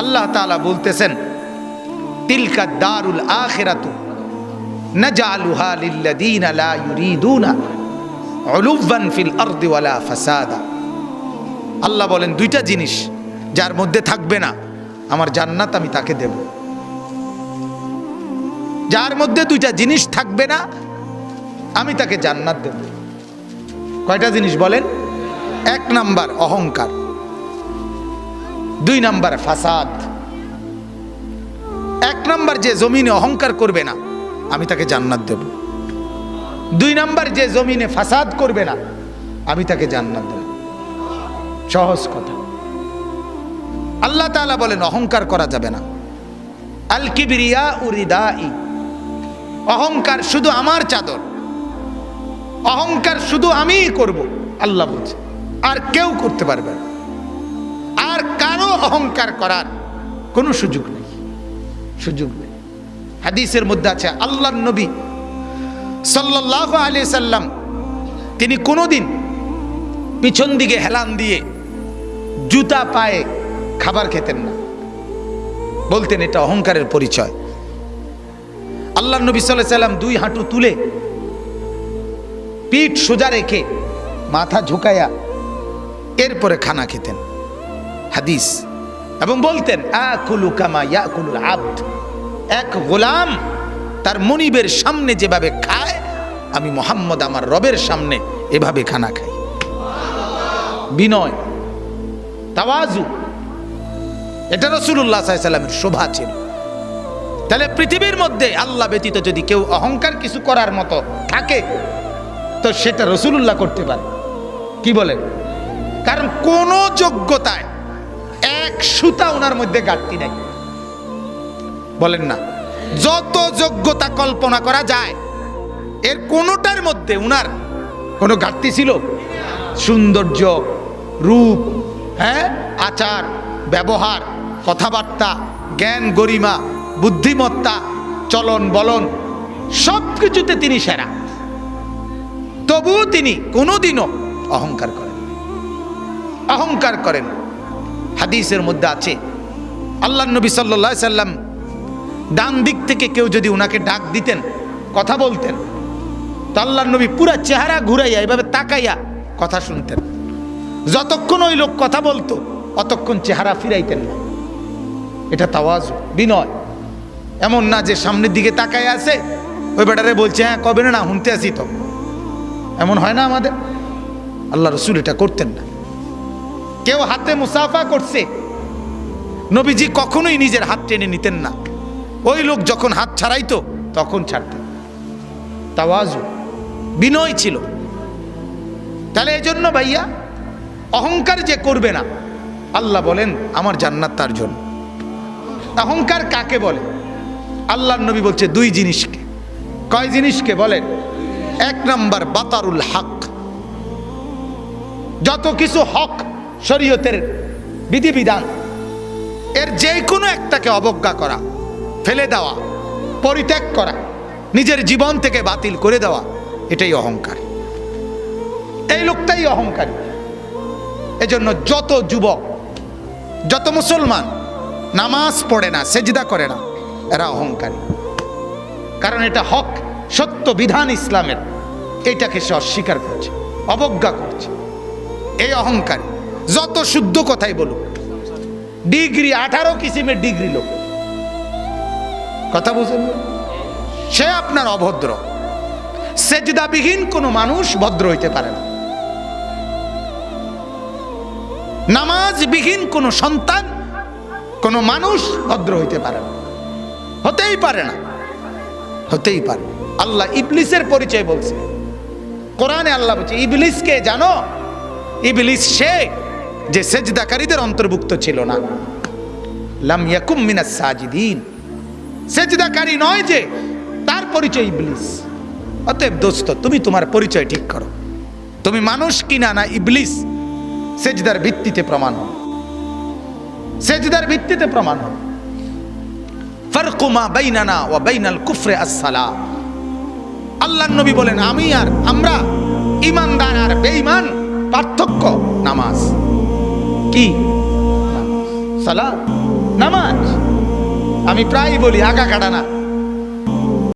আল্লাহ তাআলা বলতেছেন, তিলকা দারুল আখিরাতু আল্লাহ বলেন, দুইটা জিনিস যার মধ্যে থাকবে না, আমার জান্নাত আমি তাকে দেব। যার মধ্যে দুইটা জিনিস থাকবে না, আমি তাকে জান্নাত দেব। কয়টা জিনিস বলেন? এক নাম্বার, অহংকার। দুই নাম্বার ফাসাদ। এক নাম্বার যে জমিনে অহংকার করবে না, আমি তাকে জান্নাত দেব। দুই নাম্বার যে জমিনে ফাসাদ করবে না, আমি তাকে জান্নাত দেব। সহজ কথা। আল্লাহ তাআলা বলেন, অহংকার করা যাবে না। আল কিবরিয়া উরিদাই অহংকার শুধু আমার চাদর। অহংকার শুধু আমিই করব, আল্লাহ বলছে। আর কেউ করতে পারবে না। অহংকার করার কোনো সুযোগ নেই। সুযোগ নেই। হাদিসের মধ্যে আছে, আল্লাহর নবী সাল্লাল্লাহু আলাইহি সাল্লাম তিনি কোনোদিন পিছন দিকে হেলান দিয়ে জুতা পায়ে খাবার খেতেন না। বলতেন এটা অহংকারের পরিচয়। আল্লাহ নবী সাল্লাহ সাল্লাম দুই হাঁটু তুলে পিঠ সোজা রেখে মাথা ঝুঁকায়া এরপরে খানা খেতেন। হাদিস এবং বলতেন এক গোলাম তার মনিবের সামনে যেভাবে খায়, আমি মোহাম্মদ আমার রবের সামনে এভাবে খানা খাই। বিনয়, তাওয়াজু, এটা রসুল্লাহ সাল্লামের শোভা ছিল। তাহলে পৃথিবীর মধ্যে আল্লাহ ব্যতীত যদি কেউ অহংকার কিছু করার মতো থাকে, তো সেটা রসুল্লাহ করতে পারে। কি বলেন কারণ কোন যোগ্যতায় এক সুতা ওনার মধ্যে ঘাটতি নাই। বলেন না, যত যোগ্যতা কল্পনা করা যায়, এর কোনোটার মধ্যে উনার কোনো ঘাটতি ছিল? সৌন্দর্য, রূপ হ্যাঁ? আচার, ব্যবহার, কথাবার্তা, জ্ঞান, গরিমা, বুদ্ধিমত্তা, চলন, বলন সব কিছুতে তিনি সেরা। তবুও তিনি কোনোদিনও অহংকার করেন অহংকার করেন। হাদিসের মধ্যে আছে। আল্লাহ নবী সাল্লা সাল্লাম ডান দিক থেকে কেউ যদি ওনাকে ডাক দিতেন, কথা বলতেন, তো আল্লাহ নবী পুরা চেহারা ঘুরাইয়া, এভাবে তাকাইয়া কথা শুনতেন। যতক্ষণ ওই লোক কথা বলতো, অতক্ষণ চেহারা ফিরাইতেন না। এটা তাওয়াজ, বিনয়। এমন না যে সামনের দিকে তাকায় আছে, ওই বেটারে বলছে হ্যাঁ কবে না, শুনতে আসি তো। এমন হয় না আমাদের। আল্লাহ রসুল এটা করতেন না। কেউ হাতে মুসাফা করছে। নবীজি কখনোই নিজের হাত টেনে নিতেন না। ওই লোক যখন হাত ছাড়াইতো, তখন ছাড়তেন। তাওয়াজু, বিনয় ছিল। তাহলে এই জন্য ভাইয়া, অহংকার যে করবে না, আল্লাহ বলেন, আমার জান্নাত তার জন্য। অহংকার কাকে বলে? আল্লাহর নবী বলছে, দুই জিনিসকে। কয় জিনিসকে বলেন এক নাম্বার, বাতারুল হক। যত কিছু হক শরীয়তের বিধিবিধান। এর যে কোনো একটাকে অবজ্ঞা করা, ফেলে দেওয়া, পরিত্যাগ করা, নিজের জীবন থেকে বাতিল করে দেওয়া, এটাই অহংকার। এই লোকটাই অহংকারী। এজন্য যত যুবক, যত মুসলমান, নামাজ পড়ে না, সেজদা করে না, এরা অহংকারী। কারণ এটা হক, সত্য বিধান ইসলামের। এটাকে সে অস্বীকার করছে, অবজ্ঞা করছে। এই অহংকারী। যত শুদ্ধ কথাই বলুক, ডিগ্রি আঠারো কিসিমের ডিগ্রি লোক। কথা বুঝেন? সে আপনার অভদ্র। সেজদাবিহীন কোনো মানুষ ভদ্র হইতে পারে না। নামাজবিহীন কোনো সন্তান, কোনো মানুষ ভদ্র হইতে পারে না। হতেই পারে না। হতেই পারে। আল্লাহ ইবলিসের পরিচয় বলছে। কোরআনে আল্লাহ বলছে, ইবলিসকে জানো? ইবলিস সে যে সেজদাকারীদের অন্তর্ভুক্ত ছিল না। লাম ইয়াকুম মিনাস সাজিদিন। সেজদাকারী নয় যে, তার পরিচয় ইবলিস। অতএব দোস্ত, তুমি তোমার পরিচয় ঠিক করো। তুমি মানুষ কিনা না ইবলিস, সেজদার ভিত্তিতে প্রমাণ হবে সেজদার ভিত্তিতে প্রমাণ হবে ফারকুমা বাইনানা ওয়া বাইনাল কুফরে আসসালা। আল্লাহর নবী বলেন, আমি আর আমরা ইমানদার আর বেঈমান পার্থক্য নামাজ। কি? সালা নামাজ। আমি প্রায়ই বলি আঁকা কাটা না।